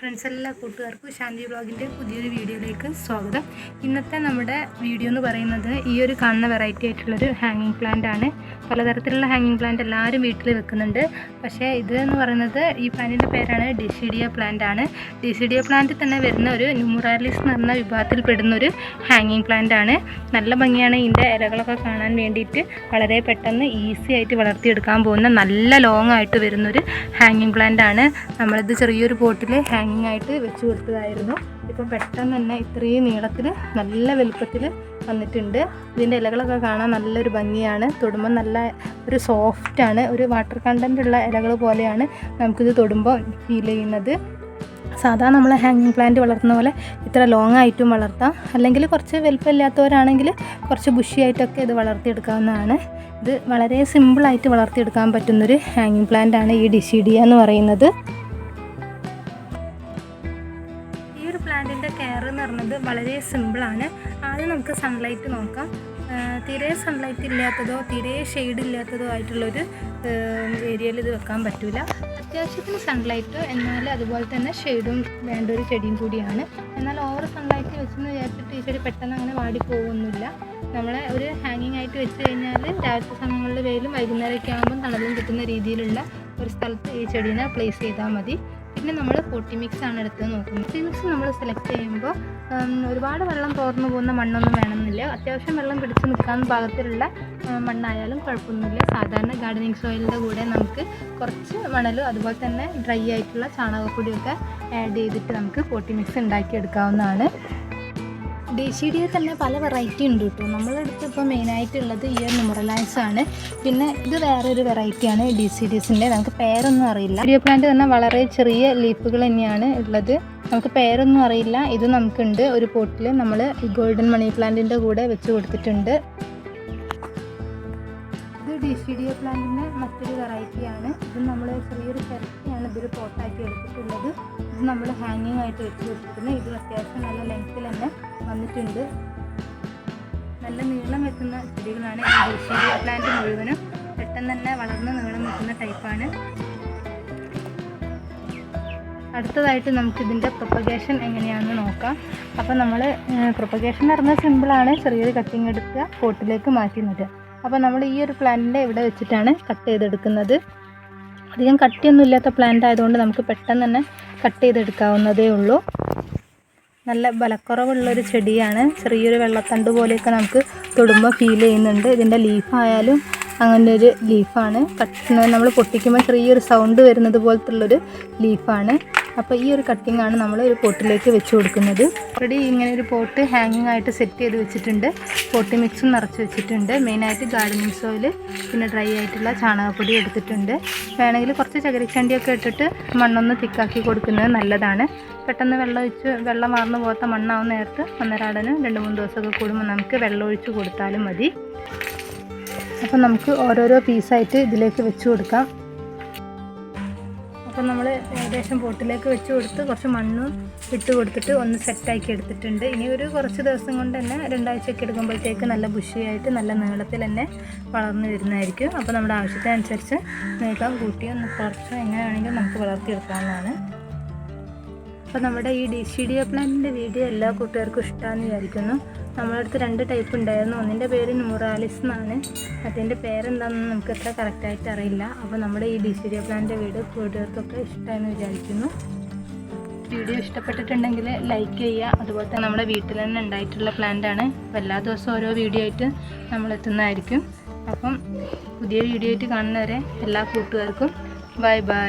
Friends എല്ലാ കൂട്ടുകാർക്കും ശാന്തി ബ്ലോഗിന്റെ പുതിയൊരു വീഡിയോയിലേക്ക് സ്വാഗതം. ഇന്നത്തെ നമ്മുടെ വീഡിയോ എന്ന് പറയുന്നത് ഈ ഒരു കാണുന്ന വെറൈറ്റി ആയിട്ടുള്ളൊരു ഹാങ്ങിങ് പ്ലാന്റ് ആണ്. പലതരത്തിലുള്ള ഹാങ്ങിങ് പ്ലാന്റ് എല്ലാവരും വീട്ടിൽ വെക്കുന്നുണ്ട്. പക്ഷേ ഇത് എന്ന് പറയുന്നത് ഈ പ്ലാന്റിന്റെ പേരാണ് ഡിസിഡിയ പ്ലാന്റ് ആണ്. ഡിസിഡിയ പ്ലാന്റിൽ തന്നെ വരുന്ന ഒരു ന്യൂമറാലിസ് എന്ന് പറഞ്ഞ വിഭാഗത്തിൽ പെടുന്ന ഒരു ഹാങ്ങിങ് പ്ലാന്റ് ആണ്. നല്ല ഭംഗിയാണ് ഇതിന്റെ ഇലകളൊക്കെ കാണാൻ വേണ്ടിയിട്ട് വളരെ പെട്ടെന്ന് ഈസി ആയിട്ട് വളർത്തിയെടുക്കാൻ പോകുന്ന നല്ല ലോങ് ആയിട്ട് വരുന്നൊരു ഹാങ്ങിങ് പ്ലാന്റ് ആണ്. നമ്മളിത് ചെറിയൊരു പോട്ടിൽ ഹാങ്ങിങ് ആയിട്ട് വെച്ച് കൊടുത്തതായിരുന്നു. ഇപ്പം പെട്ടെന്ന് തന്നെ ഇത്രയും നീളത്തിൽ നല്ല വലുപ്പത്തിൽ വന്നിട്ടുണ്ട്. ഇതിന്റെ ഇലകളൊക്കെ കാണാൻ നല്ലൊരു ഭംഗിയാണ്. തൊടുമ്പോൾ നല്ല ഒരു സോഫ്റ്റാണ് ഒരു വാട്ടർ കണ്ടന്റ് ഉള്ള ഇലകൾ പോലെയാണ് നമുക്കിത് തൊടുമ്പോൾ ഫീൽ ചെയ്യുന്നത്. സാധാ നമ്മൾ ഹാങ്ങിങ് പ്ലാന്റ് വളർത്തുന്ന പോലെ ഇത്ര ലോങ് ആയിട്ടും വളർത്താം. അല്ലെങ്കിൽ കുറച്ച് വലുപ്പമില്ലാത്തവരാണെങ്കിൽ കുറച്ച് ബുഷിയായിട്ടൊക്കെ ഇത് വളർത്തിയെടുക്കാവുന്നതാണ്. ഇത് വളരെ സിമ്പിളായിട്ട് വളർത്തിയെടുക്കാൻ പറ്റുന്നൊരു ഹാങ്ങിങ് പ്ലാന്റ് ആണ് ഈ ഡിസിഡിയ എന്ന് പറയുന്നത്. വളരെ സിമ്പിളാണ് ആദ്യം നമുക്ക് സൺലൈറ്റ് നോക്കാം. തീരെ സൺലൈറ്റ് ഇല്ലാത്തതോ തീരെ ഷെയ്ഡ് ഇല്ലാത്തതോ ആയിട്ടുള്ളൊരു ഏരിയയിൽ ഇത് വെക്കാൻ പറ്റില്ല അത്യാവശ്യത്തിന് സൺലൈറ്റ് എന്നാൽ അതുപോലെ തന്നെ ഷെയ്ഡും വേണ്ട ഒരു ചെടിയും കൂടിയാണ്. എന്നാൽ ഓവർ സൺലൈറ്റ് വെച്ചെന്ന് വിചാരിച്ചിട്ട് ഈ ചെടി പെട്ടെന്ന് അങ്ങനെ വാടി പോകുന്നില്ല. നമ്മളെ ഒരു ഹാങ്ങിങ് ആയിട്ട് വെച്ച് കഴിഞ്ഞാൽ രാവിലത്തെ സമയങ്ങളിൽ വെയിലും വൈകുന്നേരമൊക്കെ ആകുമ്പോൾ തണലും കിട്ടുന്ന രീതിയിലുള്ള ഒരു സ്ഥലത്ത് ഈ ചെടീനെ പ്ലേസ് ചെയ്താൽ മതി. പിന്നെ നമ്മൾ പൊട്ടി മിക്സ് ആണ് എടുത്ത് നോക്കുന്നത്. പൊട്ടി മിക്സ് നമ്മൾ സെലക്ട് ചെയ്യുമ്പോൾ ഒരുപാട് വെള്ളം തോർന്നു പോകുന്ന മണ്ണൊന്നും വേണമെന്നില്ല. അത്യാവശ്യം വെള്ളം പിടിച്ച് നിൽക്കാൻ പാകത്തിലുള്ള മണ്ണായാലും കുഴപ്പമൊന്നുമില്ല. സാധാരണ ഗാർഡനിങ് സോയിലിന്റെ കൂടെ നമുക്ക് കുറച്ച് മണലും അതുപോലെ തന്നെ ഡ്രൈ ആയിട്ടുള്ള ചാണകപ്പൊടിയൊക്കെ ആഡ് ചെയ്തിട്ട് നമുക്ക് പൊട്ടി മിക്സ് ഉണ്ടാക്കിയെടുക്കാവുന്നതാണ്. ഡിസിഡിയെ തന്നെ പല വെറൈറ്റി ഉണ്ട് കേട്ടോ നമ്മളെടുത്ത് ഇപ്പോൾ മെയിനായിട്ടുള്ളത് ഈ ഒരു ന്യൂമറലൈസ് ആണ്. പിന്നെ ഇത് വേറൊരു വെറൈറ്റിയാണ് ഡി സി ഡിസിന്റെ നമുക്ക് പേരൊന്നും അറിയില്ല. ഡിയോ പ്ലാന്റ് തന്നെ വളരെ ചെറിയ ലീഫുകൾ തന്നെയാണ് ഉള്ളത്. നമുക്ക് പേരൊന്നും അറിയില്ല. ഇത് നമുക്കുണ്ട്. ഒരു പോട്ടിൽ നമ്മൾ ഗോൾഡൻ മണി പ്ലാന്റിന്റെ കൂടെ വെച്ച് കൊടുത്തിട്ടുണ്ട്. ഇത് ഡിസിഡിയ പ്ലാന്റിന്റെ മറ്റൊരു വെറൈറ്റിയാണ് ഇത് നമ്മൾ ചെറിയൊരു ചിരട്ടയാണ് ഇതൊരു പോട്ടാക്കി എടുത്തിട്ടുള്ളത്. ഇത് നമ്മൾ ഹാങ്ങിങ് ആയിട്ട് വെച്ച് കൊടുക്കുന്നത് ഇത് അത്യാവശ്യം നല്ല ലെങ്ത്തിൽ തന്നെ വന്നിട്ടുണ്ട്. നല്ല നീളം വെക്കുന്ന ചെടികളാണ് ഈ പ്ലാന്റ് മുഴുവനും. പെട്ടെന്ന് തന്നെ വളർന്ന് നീളം വെക്കുന്ന ടൈപ്പാണ് അടുത്തതായിട്ട് നമുക്ക് ഇതിന്റെ പ്രൊപ്പഗേഷൻ എങ്ങനെയാണെന്ന് നോക്കാം. അപ്പോൾ നമ്മൾ പ്രൊപ്പഗേഷൻ എന്ന് പറഞ്ഞാൽ സിമ്പിളാണ് ചെറിയൊരു കട്ടിങ് എടുക്കുക പോട്ടിലേക്ക് മാറ്റി നടുക അപ്പോൾ നമ്മൾ ഈ ഒരു പ്ലാന്റിന്റെ ഇവിടെ വെച്ചിട്ടാണ് കട്ട് ചെയ്തെടുക്കുന്നത്. അധികം കട്ടിയൊന്നും ഇല്ലാത്ത പ്ലാന്റ് ആയതുകൊണ്ട് നമുക്ക് പെട്ടെന്ന് തന്നെ കട്ട് ചെയ്തെടുക്കാവുന്നതേ ഉള്ളൂ. നല്ല ബലക്കുറവുള്ളൊരു ചെടിയാണ്. ചെറിയൊരു വെള്ളത്തണ്ട് പോലെയൊക്കെ നമുക്ക് തൊടുമ്പോൾ ഫീൽ ചെയ്യുന്നുണ്ട്. ഇതിന്റെ ലീഫായാലും അങ്ങനെ ഒരു ലീഫാണ് കട്ട് നമ്മൾ പൊട്ടിക്കുമ്പോൾ ചെറിയൊരു സൗണ്ട് വരുന്നത് പോലത്തുള്ളൊരു ലീഫാണ് അപ്പോൾ ഈ ഒരു കട്ടിംഗ് ആണ് നമ്മൾ ഒരു പോട്ടിലേക്ക് വെച്ച് കൊടുക്കുന്നത്. ഓൾറെഡി ഇങ്ങനെ ഒരു പോട്ട് ഹാങ്ങിങ് ആയിട്ട് സെറ്റ് ചെയ്ത് വെച്ചിട്ടുണ്ട്. പോട്ടി മിക്സും നിറച്ച് വെച്ചിട്ടുണ്ട്. മെയിനായിട്ട് ഗാർഡനിങ് സോയിൽ പിന്നെ ഡ്രൈ ആയിട്ടുള്ള ചാണകപ്പൊടി എടുത്തിട്ടുണ്ട്. വേണമെങ്കിൽ കുറച്ച് ചകിരിച്ചണ്ടിയൊക്കെ ഇട്ടിട്ട് മണ്ണൊന്ന് തിക്കാക്കി കൊടുക്കുന്നത് നല്ലതാണ്. പെട്ടെന്ന് വെള്ളം ഒഴിച്ച് വെള്ളം വാർന്നു പോകാത്ത മണ്ണാവുന്ന നേരത്ത് ഒന്നരാടന് രണ്ട് മൂന്ന് ദിവസമൊക്കെ കൂടുമ്പോൾ നമുക്ക് വെള്ളം ഒഴിച്ച് കൊടുത്താലും മതി. അപ്പം നമുക്ക് ഓരോരോ പീസായിട്ട് ഇതിലേക്ക് വെച്ച് കൊടുക്കാം. അപ്പം നമ്മൾ ഏകദേശം പോട്ടിലേക്ക് വെച്ച് കൊടുത്ത് കുറച്ച് മണ്ണും ഇട്ട് കൊടുത്തിട്ട് ഒന്ന് സെറ്റാക്കി എടുത്തിട്ടുണ്ട്. ഇനി ഒരു കുറച്ച് ദിവസം കൊണ്ട് തന്നെ രണ്ടാഴ്ചയൊക്കെ എടുക്കുമ്പോഴത്തേക്ക് നല്ല ബുഷിയായിട്ട് നല്ല നീളത്തിൽ തന്നെ വളർന്നു വരുന്നതായിരിക്കും. അപ്പോൾ നമ്മുടെ ആവശ്യത്തിനനുസരിച്ച് നീളം കൂട്ടി ഒന്ന് കുറച്ച് എങ്ങനെ വേണമെങ്കിലും നമുക്ക് വളർത്തിയെടുക്കാവുന്നതാണ്. അപ്പോൾ നമ്മുടെ ഈ ഡി സി ഡി എ പ്ലാന്റിന്റെ വീഡിയോ എല്ലാ കൂട്ടുകാർക്കും ഇഷ്ടമാണെന്ന് വിചാരിക്കുന്നു. നമ്മുടെ അടുത്ത് രണ്ട് ടൈപ്പ് ഉണ്ടായിരുന്നു. ഒന്നിന്റെ പേര് ന്യൂറാലിസ് എന്നാണ് അതിന്റെ പേരെന്താണെന്ന് നമുക്ക് അത്ര കറക്റ്റായിട്ട് അറിയില്ല. അപ്പോൾ നമ്മുടെ ഈ ഡി പ്ലാന്റെ വീട് കൂട്ടുകാർക്കൊക്കെ ഇഷ്ടമായെന്ന് വിചാരിക്കുന്നു. വീഡിയോ ഇഷ്ടപ്പെട്ടിട്ടുണ്ടെങ്കിൽ ലൈക്ക് ചെയ്യുക. അതുപോലെ തന്നെ നമ്മുടെ വീട്ടിൽ തന്നെ ഉണ്ടായിട്ടുള്ള പ്ലാന്റാണ് അപ്പോൾ എല്ലാ ദിവസവും ഓരോ വീഡിയോ ആയിട്ട് നമ്മൾ എത്തുന്നതായിരിക്കും. അപ്പം പുതിയ വീഡിയോ ആയിട്ട് കാണുന്നവരെ എല്ലാ കൂട്ടുകാർക്കും ബൈ ബൈ